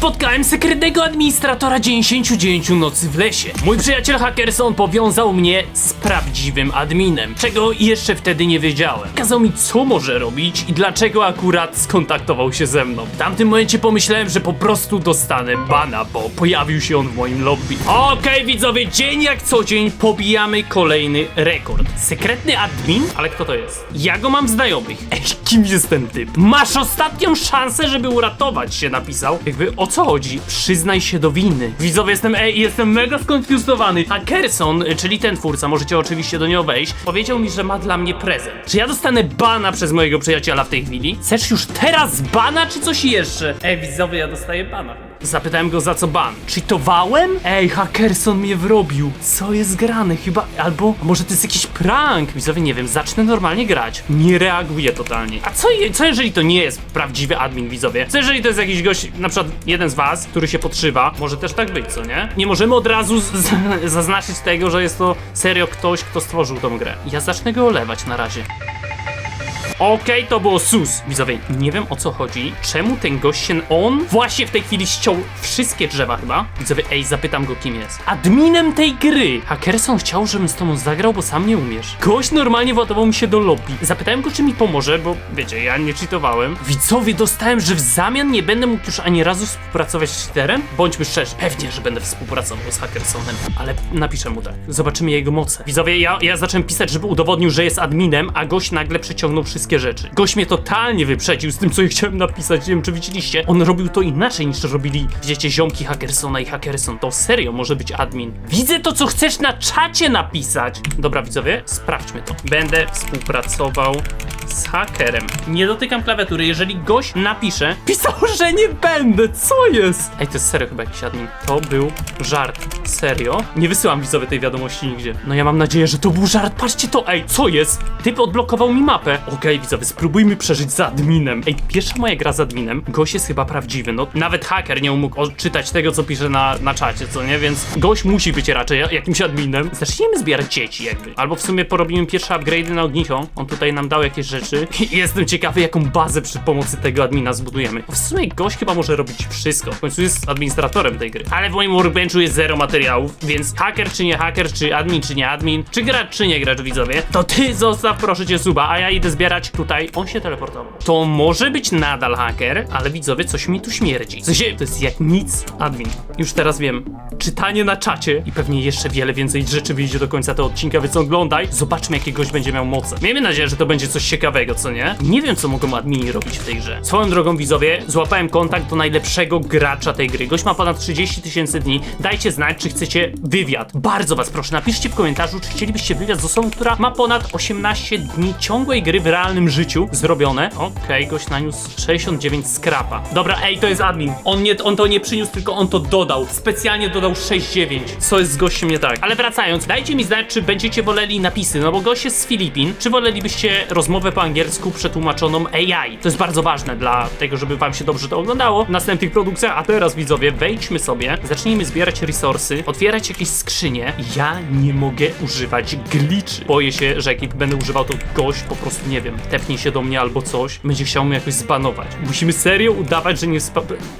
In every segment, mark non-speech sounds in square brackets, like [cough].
spotkałem sekretnego administratora 99 nocy w lesie. Mój przyjaciel Hackerson powiązał mnie z prawdziwym adminem, czego jeszcze wtedy nie wiedziałem. Kazał mi co może robić i dlaczego akurat skontaktował się ze mną. W tamtym momencie pomyślałem, że po prostu dostanę bana, bo pojawił się on w moim lobby. Okej widzowie, dzień jak co dzień pobijamy kolejny rekord. Sekretny admin? Ale kto to jest? Ja go mam znajomych. Ej, kim jest ten typ? Masz ostatnią szansę, żeby uratować się, napisał. Jakby o co chodzi? Przyznaj się do winy. Widzowie, jestem, ej, jestem mega skonfuzowany. Hackerson, y, czyli ten twórca, możecie oczywiście do niego wejść, powiedział mi, że ma dla mnie prezent. Czy ja dostanę bana przez mojego przyjaciela w tej chwili? Chcesz już teraz bana, czy coś jeszcze? Ej, widzowie, ja dostaję bana. Zapytałem go za co ban. Cheatowałem? Ej, Hackerson mnie wrobił. Co jest grane? Chyba, albo może to jest jakiś prank? Widzowie, nie wiem, zacznę normalnie grać. Nie reaguje totalnie. A co, co jeżeli to nie jest prawdziwy admin, widzowie? Co jeżeli to jest jakiś gość, na przykład jeden z was, który się podszywa? Może też tak być, co nie? Nie możemy od razu zaznaczyć tego, że jest to serio ktoś, kto stworzył tą grę. Ja zacznę go olewać na razie. Okej, to było sus. Widzowie, nie wiem o co chodzi. Czemu ten gość się... On właśnie w tej chwili ściął wszystkie drzewa chyba. Widzowie, ej, zapytam go kim jest. Adminem tej gry. Hackerson chciał, żebym z tobą zagrał, bo sam nie umiesz. Gość normalnie władował mi się do lobby. Zapytałem go, czy mi pomoże, bo wiecie, ja nie cheatowałem. Widzowie, dostałem, że w zamian nie będę mógł już ani razu współpracować z cheaterem? Bądźmy szczerzy, pewnie, że będę współpracował z Hackersonem, ale napiszę mu tak. Zobaczymy jego moce. Widzowie, ja, ja zacząłem pisać, żeby udowodnił, że jest adminem, a gość nagle przeciągnął wszystkie rzeczy. Gość mnie totalnie wyprzedził z tym, co ja chciałem napisać. Nie wiem, czy widzieliście. On robił to inaczej niż robili, wiecie, ziomki Hackersona i Hackerson. To serio może być admin. Widzę to, co chcesz na czacie napisać. Dobra, widzowie, sprawdźmy to. Będę współpracował z hakerem. Nie dotykam klawiatury, jeżeli gość napisze, pisał, że nie będę, co jest? Ej, to jest serio chyba jakiś admin. To był żart. Serio? Nie wysyłam widzowie tej wiadomości nigdzie. No ja mam nadzieję, że to był żart. Patrzcie to, ej, co jest? Typ odblokował mi mapę. Okej, widzowie, spróbujmy przeżyć z adminem. Ej, pierwsza moja gra z adminem. Gość jest chyba prawdziwy. No, nawet haker nie mógł odczytać tego, co pisze na, na czacie, co nie? Więc gość musi być raczej jakimś adminem. Zacznijmy zbierać dzieci jakby. Albo w sumie porobimy pierwsze upgrade'y na ognicho. On tutaj nam dał jakieś rzeczy. I [laughs] jestem ciekawy, jaką bazę przy pomocy tego admina zbudujemy. W sumie gość chyba może robić wszystko. W końcu jest administratorem tej gry. Ale w moim workbenchu jest zero materiałów, więc haker czy nie haker, czy admin czy nie admin, czy gracz czy nie gracz widzowie, to ty zostaw proszę cię suba, a ja idę zbierać tutaj. On się teleportował. To może być nadal haker, ale widzowie, coś mi tu śmierdzi. W sensie, to jest jak nic admin. Już teraz wiem. Czytanie na czacie i pewnie jeszcze wiele więcej rzeczy wyjdzie do końca tego odcinka, więc oglądaj. Zobaczmy, jakie gość będzie miał moce. Miejmy nadzieję, że to będzie coś ciekawego, co nie? Nie wiem, co mogą admini robić w tej grze. Swoją drogą, widzowie, złapałem kontakt do najlepszego gracza tej gry. Gość ma ponad 30 tysięcy dni. Dajcie znać, czy chcecie wywiad. Bardzo was proszę, napiszcie w komentarzu, czy chcielibyście wywiad z osobą, która ma ponad 18 dni ciągłej gry w realnym życiu zrobione. Okej, gość naniósł 69 skrapa. Dobra, ej, to jest admin. On, nie, on to nie przyniósł, tylko on to dodał. Specjalnie dodał 6,9. Co jest z gościem nie tak? Ale wracając, dajcie mi znać, czy będziecie woleli napisy, no bo gość jest z Filipin. Czy wolelibyście rozmowę po angielsku przetłumaczoną AI? To jest bardzo ważne dla tego, żeby wam się dobrze to oglądało w następnych produkcjach. A teraz, widzowie, wejdźmy sobie, zacznijmy zbierać resursy, otwierać jakieś skrzynie. Ja nie mogę używać glitchy. Boję się, że jak będę używał, to gość po prostu, nie wiem, tepnie się do mnie albo coś, będzie chciał mnie jakoś zbanować. Musimy serio udawać, że nie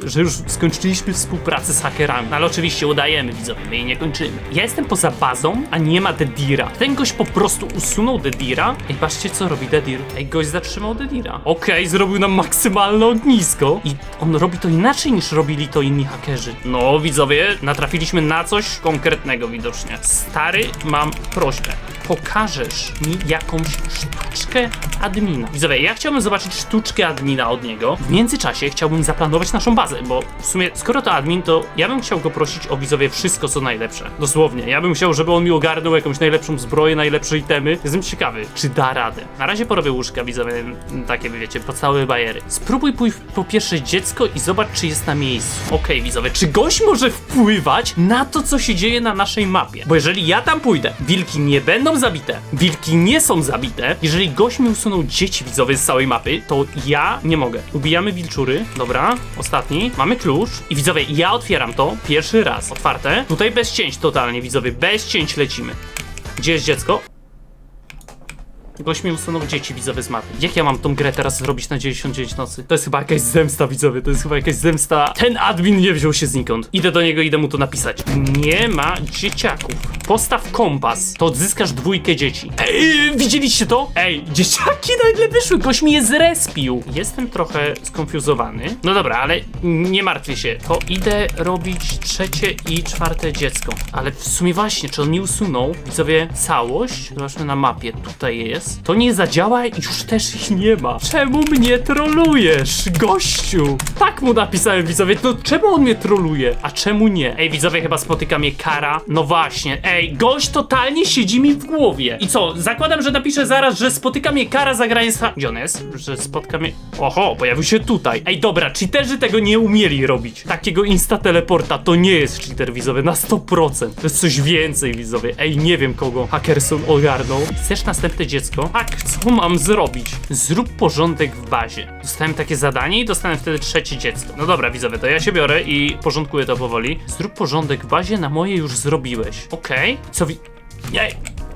że już skończyliśmy współpracę z hakerami. No ale oczywiście udajemy, widzowie, my jej nie kończymy. Ja jestem poza bazą, a nie ma Dedira. Ten gość po prostu usunął Dedira. Ej, patrzcie, co robi Dedir. Ej, gość zatrzymał Dedira. Okej, zrobił nam maksymalne ognisko. I on robi to inaczej niż robili to inni hakerzy. No, widzowie, natrafiliśmy na coś konkretnego widocznie. Stary, mam prośbę. Pokażesz mi jakąś sztuczkę admina. Widzowie, ja chciałbym zobaczyć sztuczkę admina od niego. W międzyczasie chciałbym zaplanować naszą bazę, bo w sumie, skoro to admin, to ja bym chciał go prosić o widzowie wszystko, co najlepsze. Dosłownie. Ja bym chciał, żeby on mi ogarnął jakąś najlepszą zbroję, najlepsze itemy. Jestem ciekawy, czy da radę. Na razie porobię łóżka, widzowie, takie, wiecie, podstawowe bajery. Spróbuj pójść po pierwsze dziecko i zobacz, czy jest na miejscu. Okej, widzowie, czy gość może wpływać na to, co się dzieje na naszej mapie? Bo jeżeli ja tam pójdę, wilki nie będą zabite, wilki nie są zabite, jeżeli gość mi usunął dzieci widzowie z całej mapy, to ja nie mogę. Ubijamy wilczury, dobra, ostatni, mamy klucz i widzowie, ja otwieram to pierwszy raz, otwarte, tutaj bez cięć totalnie, widzowie, bez cięć lecimy. Gdzie jest dziecko? Gość mi usunął dzieci widzowie z mapy. Jak ja mam tą grę teraz zrobić na 99 nocy? To jest chyba jakaś zemsta widzowie, to jest chyba jakaś zemsta. Ten admin nie wziął się znikąd. Idę do niego, idę mu to napisać. Nie ma dzieciaków. Postaw kompas, to odzyskasz dwójkę dzieci. Ej, widzieliście to? Ej, dzieciaki nagle wyszły, gość mi je zrespił. Jestem trochę skonfuzowany. No dobra, ale nie martwię się. To idę robić trzecie i czwarte dziecko. Ale w sumie właśnie, czy on mi usunął? Widzowie, całość, zobaczmy na mapie, tutaj jest. To nie zadziała i już też ich nie ma. Czemu mnie trolujesz, gościu? Tak mu napisałem, widzowie, no czemu on mnie troluje? A czemu nie? Ej, widzowie, chyba spotyka mnie kara. No właśnie, ej, gość totalnie siedzi mi w głowie. I co, zakładam, że napiszę zaraz, że spotyka mnie kara za granie Gdzie on jest? Że spotka mnie... Oho, pojawił się tutaj. Ej, dobra, cheaterzy tego nie umieli robić. Takiego insta-teleporta to nie jest cheater, widzowie, na 100%. To jest coś więcej, widzowie. Ej, nie wiem kogo Hackerson ogarnął. Chcesz następne dziecko? Tak, co mam zrobić? Zrób porządek w bazie. Dostałem takie zadanie i dostałem wtedy trzecie dziecko. No dobra, widzowie, to ja się biorę i porządkuję to powoli. Zrób porządek w bazie, na moje już zrobiłeś. Okej. Co wi... Nie,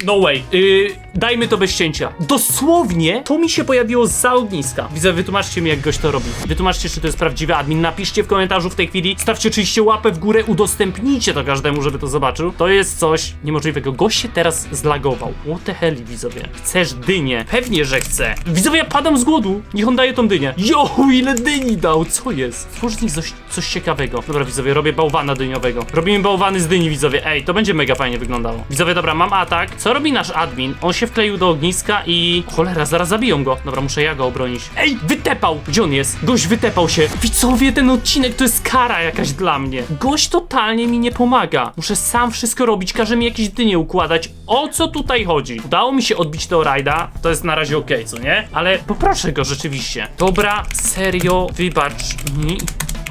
no way. Yy, dajmy to bez cięcia. Dosłownie to mi się pojawiło za ogniska. Widzę, wytłumaczcie mi, jak gość to robi. Wytłumaczcie, czy to jest prawdziwy admin. Napiszcie w komentarzu w tej chwili. Stawcie oczywiście łapę w górę, udostępnijcie to każdemu, żeby to zobaczył. To jest coś niemożliwego. Gość się teraz zlagował. What the hell, widzowie? Chcesz dynię? Pewnie, że chcę. Widzowie, ja padam z głodu. Niech on daje tą dynię. Jo, ile dyni dał. Co jest? Stwórz z nich coś, coś ciekawego. Dobra, widzowie, robię bałwana dyniowego. Robimy bałwany z dyni, widzowie. Ej, to będzie mega fajnie wyglądało. Widzowie, dobra, mam atak. Co robi nasz admin? On się wkleił do ogniska i... Cholera, zaraz zabiją go. Dobra, muszę ja go obronić. Ej, wytepał! Gdzie on jest? Gość wytepał się. Widzowie, ten odcinek to jest kara jakaś dla mnie. Gość totalnie mi nie pomaga. Muszę sam wszystko robić, każe mi jakieś dynie układać. O co tutaj chodzi? Udało mi się odbić tego rajda. To jest na razie okej, co nie? Ale poproszę go rzeczywiście. Dobra, serio, wybacz mi.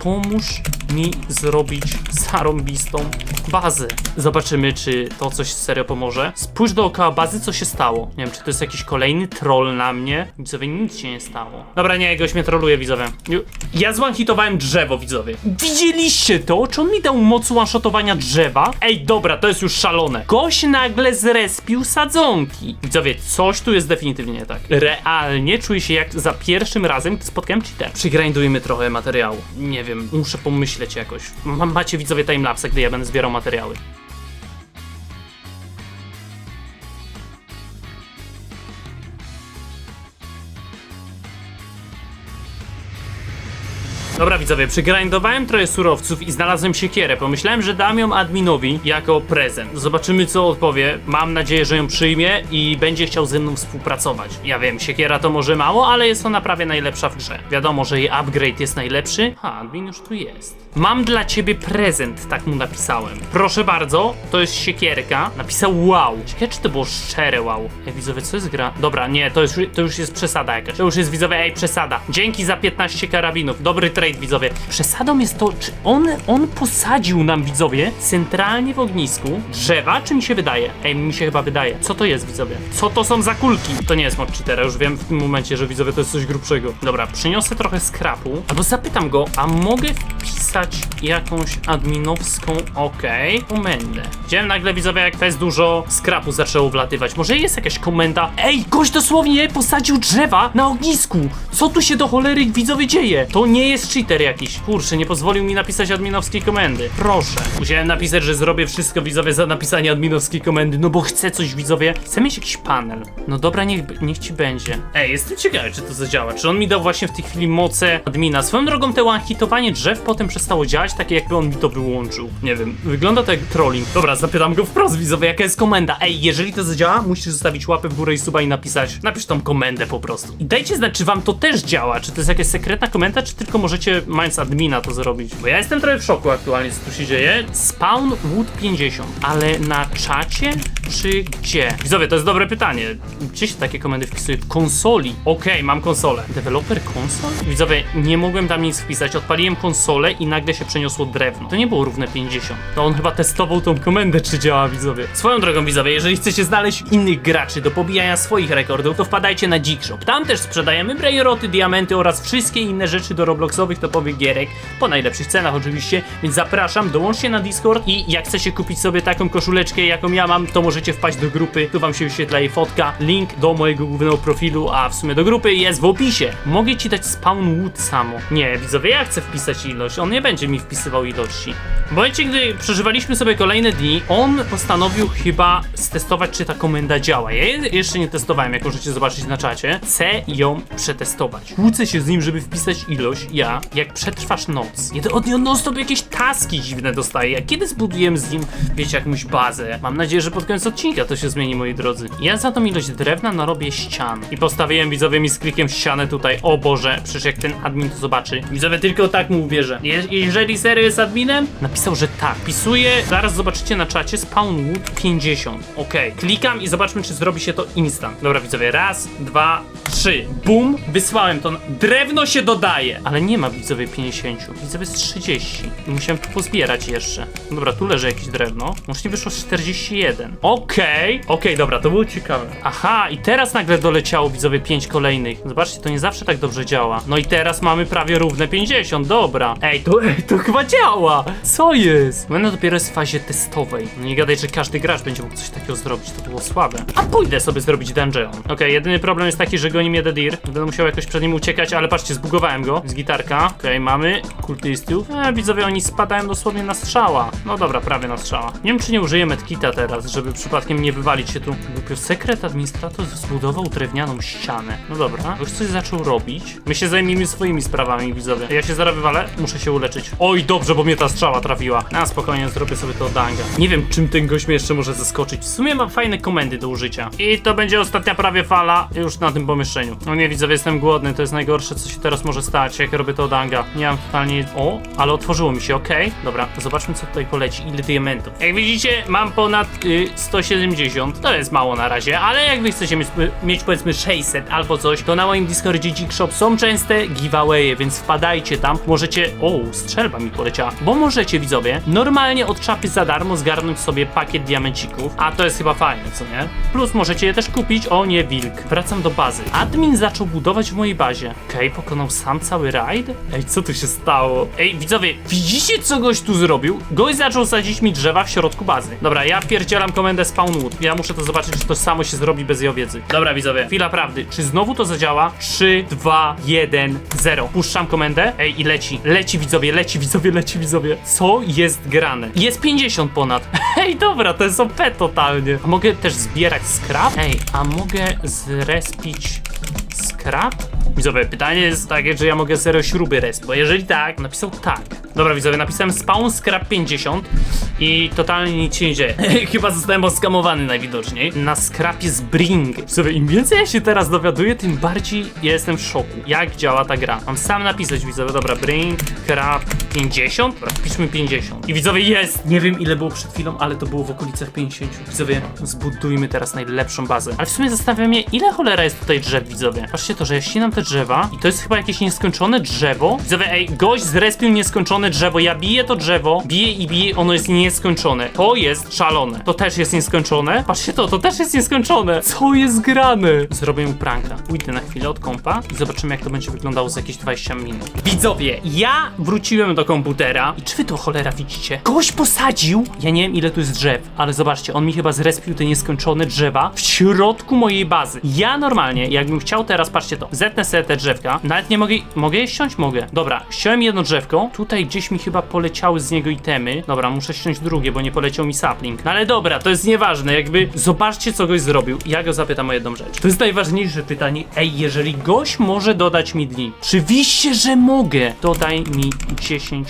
Pomóż mi zrobić zarąbistą bazę. Zobaczymy, czy to coś serio pomoże. Spójrz dookoła bazy, co się stało. Nie wiem, czy to jest jakiś kolejny troll na mnie. Widzowie, nic się nie stało. Dobra, nie, goś mnie troluje, widzowie. Ja zwanhitowałem drzewo, widzowie. Widzieliście to? Czy on mi dał moc one-shotowania drzewa? Ej, dobra, to jest już szalone. Goś nagle zrespił sadzonki. Widzowie, coś tu jest definitywnie nie tak. Realnie czuję się jak za pierwszym razem, gdy spotkałem cheater. Przygrindujmy trochę materiału. Nie wiem, muszę pomyśleć jakoś. Ma, macie widzowie timelapse, gdy ja będę zbierał materiały. Dobra widzowie, przygrindowałem trochę surowców i znalazłem siekierę. Pomyślałem, że dam ją adminowi jako prezent. Zobaczymy co odpowie. Mam nadzieję, że ją przyjmie i będzie chciał ze mną współpracować. Ja wiem, siekiera to może mało, ale jest ona prawie najlepsza w grze. Wiadomo, że jej upgrade jest najlepszy. Ha, admin już tu jest. Mam dla ciebie prezent, tak mu napisałem. Proszę bardzo, to jest siekierka. Napisał wow. Ciekawe, czy to było szczere wow. Ej, widzowie, co jest gra? Dobra, nie, to, jest, to już jest przesada jakaś. To już jest widzowie, ej, przesada. Dzięki za 15 karabinów. Dobry trade, widzowie. Przesadą jest to, czy on, on posadził nam, widzowie, centralnie w ognisku drzewa, czy mi się wydaje? Ej, mi się chyba wydaje. Co to jest, widzowie? Co to są za kulki? To nie jest mod cheatera, już wiem w tym momencie, że widzowie to jest coś grubszego. Dobra, przyniosę trochę skrapu, albo zapytam go, a mogę wpisać jakąś adminowską, okej, komendę. Widziałem nagle, widzowie, jak to jest dużo skrapu zaczęło wlatywać. Może jest jakaś komenda? Ej, gość dosłownie posadził drzewa na ognisku! Co tu się do cholery, widzowie, dzieje? To nie jest cheater jakiś. Kurczę, nie pozwolił mi napisać adminowskiej komendy. Proszę. Musiałem napisać, że zrobię wszystko, widzowie, za napisanie adminowskiej komendy, no bo chcę coś, widzowie. Chcę mieć jakiś panel. No dobra, niech, niech ci będzie. Ej, jestem ciekawy, czy to zadziała. Czy on mi dał właśnie w tej chwili moce admina? Swoją drogą, te one-hitowanie drzew potem przestało działać, takie jakby on mi to wyłączył. Nie wiem, wygląda to jak trolling. Dobra, zapytam go wprost, widzowie, jaka jest komenda. Ej, jeżeli to zadziała, musisz zostawić łapę w górę i suba i napisać. Napisz tą komendę po prostu. I dajcie znać, czy wam to też działa. Czy to jest jakaś sekretna komenda, czy tylko możecie, mając admina, to zrobić. Bo ja jestem trochę w szoku aktualnie, co tu się dzieje. Spawn Wood 50. Ale na czacie, czy gdzie? Widzowie, to jest dobre pytanie. Gdzie się takie komendy wpisuje? W konsoli. Okej, mam konsolę. Developer konsol? Widzowie, nie mogłem tam nic wpisać. Odpaliłem konsolę i nagle się przeniosło drewno. To nie było równe 50. To on chyba testował tą komendę, czy działa, widzowie. Swoją drogą, widzowie, jeżeli chcecie znaleźć innych graczy do pobijania swoich rekordów, to wpadajcie na Geekshop. Tam też sprzedajemy brajeroty, diamenty oraz wszystkie inne rzeczy do Robloxowych nowych topowych gierek po najlepszych cenach oczywiście, więc zapraszam, dołączcie na Discord i jak chcecie kupić sobie taką koszuleczkę, jaką ja mam, to możecie wpaść do grupy, tu wam się wyświetla jej fotka, link do mojego głównego profilu, a w sumie do grupy jest w opisie. Mogę ci dać spawn wood samo. Nie, widzowie, ja chcę wpisać ilość, on nie będzie mi wpisywał ilości. W momencie, gdy przeżywaliśmy sobie kolejne dni, on postanowił chyba stestować, czy ta komenda działa. Ja je jeszcze nie testowałem, jak możecie zobaczyć na czacie. Chcę ją przetestować. Kłócę się z nim, żeby wpisać ilość. Ja, jak przetrwasz noc, ja od niego non stop jakieś taski dziwne dostaję. Kiedy zbudujemy z nim, wiecie, jakąś bazę? Mam nadzieję, że pod koniec odcinka to się zmieni, moi drodzy. Ja za tą ilość drewna narobię ścian. I postawiłem widzowie mi z klikiem ścianę tutaj. O Boże, przecież jak ten admin to zobaczy. Widzowie, tylko tak mu uwierzę. Je jeżeli serio jest adminem, napisał, że tak. Pisuję, zaraz zobaczycie na czacie, spawn wood 50. Okej, klikam i zobaczmy, czy zrobi się to instant. Dobra, widzowie, raz, dwa, trzy. Bum, wysłałem to. Drewno się dodaje. Ale nie ma widzowie 50. Widzowie jest 30. I musiałem tu pozbierać jeszcze. Dobra, tu leży jakieś drewno. Może nie wyszło z 41. Okej, okej, dobra, to było ciekawe. Aha, i teraz nagle doleciało widzowie 5 kolejnych. Zobaczcie, to nie zawsze tak dobrze działa. No i teraz mamy prawie równe 50, dobra. Ej, to, ej, to chyba działa. Co jest? Będę dopiero jest w fazie testowej. No nie gadaj, że każdy gracz będzie mógł coś takiego zrobić, to było słabe. A pójdę sobie zrobić dungeon. Okej, jedyny problem jest taki, że goni mnie Dedir. Będę musiał jakoś przed nim uciekać, ale patrzcie, zbugowałem go. Z gitarka. Okej, mamy kultystów. E, widzowie, oni spadają dosłownie na strzała. No dobra, prawie na strzała. Nie wiem, czy nie użyję medkita teraz, żeby przypadkiem nie wywalić się tu. Głupio, sekret administrator zbudował drewnianą ścianę. No dobra, już coś zaczął robić. My się zajmijmy swoimi sprawami, widzowie. Ja się zaraz wywalę, muszę się uleczyć. Oj, dobrze, bo mnie ta strzała trafiła. Na spokojnie zrobię sobie to danga. Nie wiem, czym ten gość mnie jeszcze może zaskoczyć. W sumie mam fajne komendy do użycia. I to będzie ostatnia prawie fala już na tym pomieszczeniu. No nie, widzowie, jestem głodny, to jest najgorsze, co się teraz może stać, jak robię to danga. Nie mam totalnie... O, ale otworzyło mi się, okej. Dobra, zobaczmy, co tutaj poleci. Ile diamentów. Jak widzicie, mam ponad y, 170. To jest mało na razie, ale jak wy chcecie mieć, mieć powiedzmy 600 albo coś, to na moim Discordzie Geek Shop są częste giveawaye, więc wpadajcie tam. Możecie... O, strzelba mi poleciała. Bo możecie, widzowie, normalnie od czapy za darmo zgarnąć sobie pakiet diamencików, a to jest chyba fajne, co nie? Plus możecie je też kupić. O nie, wilk. Wracam do bazy. Admin zaczął budować w mojej bazie. Okej, pokonał sam cały rajd? Ej, co tu się stało? Ej, widzowie, widzicie co goś tu zrobił? Gość zaczął sadzić mi drzewa w środku bazy. Dobra, ja wpierdzielam komendę spawn wood. Ja muszę to zobaczyć, czy to samo się zrobi bez jej wiedzy. Dobra, widzowie, chwila prawdy. Czy znowu to zadziała? 3, 2, 1, 0. Puszczam komendę. Ej, i leci. Leci, widzowie, leci, widzowie, leci, widzowie. Co jest grane? Jest 50 ponad. [laughs] Ej, dobra, to jest OP totalnie. A mogę też zbierać scrap? Ej, a mogę zrespić scrap? Widzowie, pytanie jest takie, czy ja mogę zero śruby resp, bo jeżeli tak, napisał tak. Dobra, widzowie, napisałem spawn scrap 50 i totalnie nic się nie dzieje. [laughs] Chyba zostałem oskamowany najwidoczniej. Na scrapie z bring. Widzowie, im więcej ja się teraz dowiaduję, tym bardziej jestem w szoku. Jak działa ta gra? Mam sam napisać, widzowie, dobra, bring, scrap 50? Dobra, wpiszmy 50. I widzowie, jest! Nie wiem ile było przed chwilą, ale to było w okolicach 50. Widzowie, zbudujmy teraz najlepszą bazę. Ale w sumie zastanawiam mnie, ile cholera jest tutaj drzew, widzowie. Patrzcie to, że ja ścinam te drzewa i to jest chyba jakieś nieskończone drzewo. Widzowie, ej, gość zrespił nieskończone drzewo. Ja biję to drzewo, biję i biję, ono jest nieskończone. To jest szalone. To też jest nieskończone. Patrzcie to, to też jest nieskończone. Co jest grane? Zrobię mu pranka. Pójdę na chwilę od kompa i zobaczymy, jak to będzie wyglądało za jakieś 20 minut. Widzowie, ja wróciłem do komputera i czy wy to cholera widzicie? Gość posadził, ja nie wiem ile tu jest drzew, ale zobaczcie, on mi chyba zrespił te nieskończone drzewa w środku mojej bazy. Ja normalnie, jakbym chciał teraz, patrzcie to, zetnę sobie te drzewka, nawet nie mogę, mogę je ściąć? Mogę. Dobra, ściąłem jedno drzewko, tutaj gdzieś mi chyba poleciały z niego itemy. Dobra, muszę ściąć drugie, bo nie poleciał mi sapling. No ale dobra, to jest nieważne, jakby zobaczcie co goś zrobił. Ja go zapytam o jedną rzecz. To jest najważniejsze pytanie. Ej, jeżeli gość może dodać mi dni, oczywiście, że mogę. Dodaj mi 10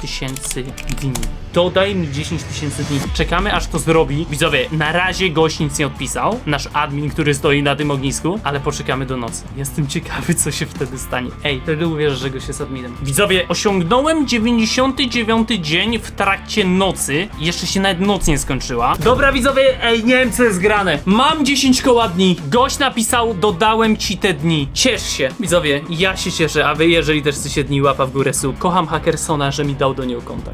tysięcy dni. Dodaj mi 10 tysięcy dni. Czekamy aż to zrobi. Widzowie, na razie gość nic nie odpisał. Nasz admin, który stoi na tym ognisku, ale poczekamy do nocy. Jestem ciekawy, co się wtedy stanie. Ej, wtedy uwierzę, że gość jest adminem. Widzowie, osiągnąłem 99 dzień w trakcie nocy. Jeszcze się nawet noc nie skończyła. Dobra, widzowie, ej, nie wiem, co jest grane. Mam 10 koła dni. Gość napisał, dodałem ci te dni. Ciesz się. Widzowie, ja się cieszę, a wy, jeżeli też chcecie dni, łapa w górę sub. Kocham Hackersona, że mi dał do niego kontakt.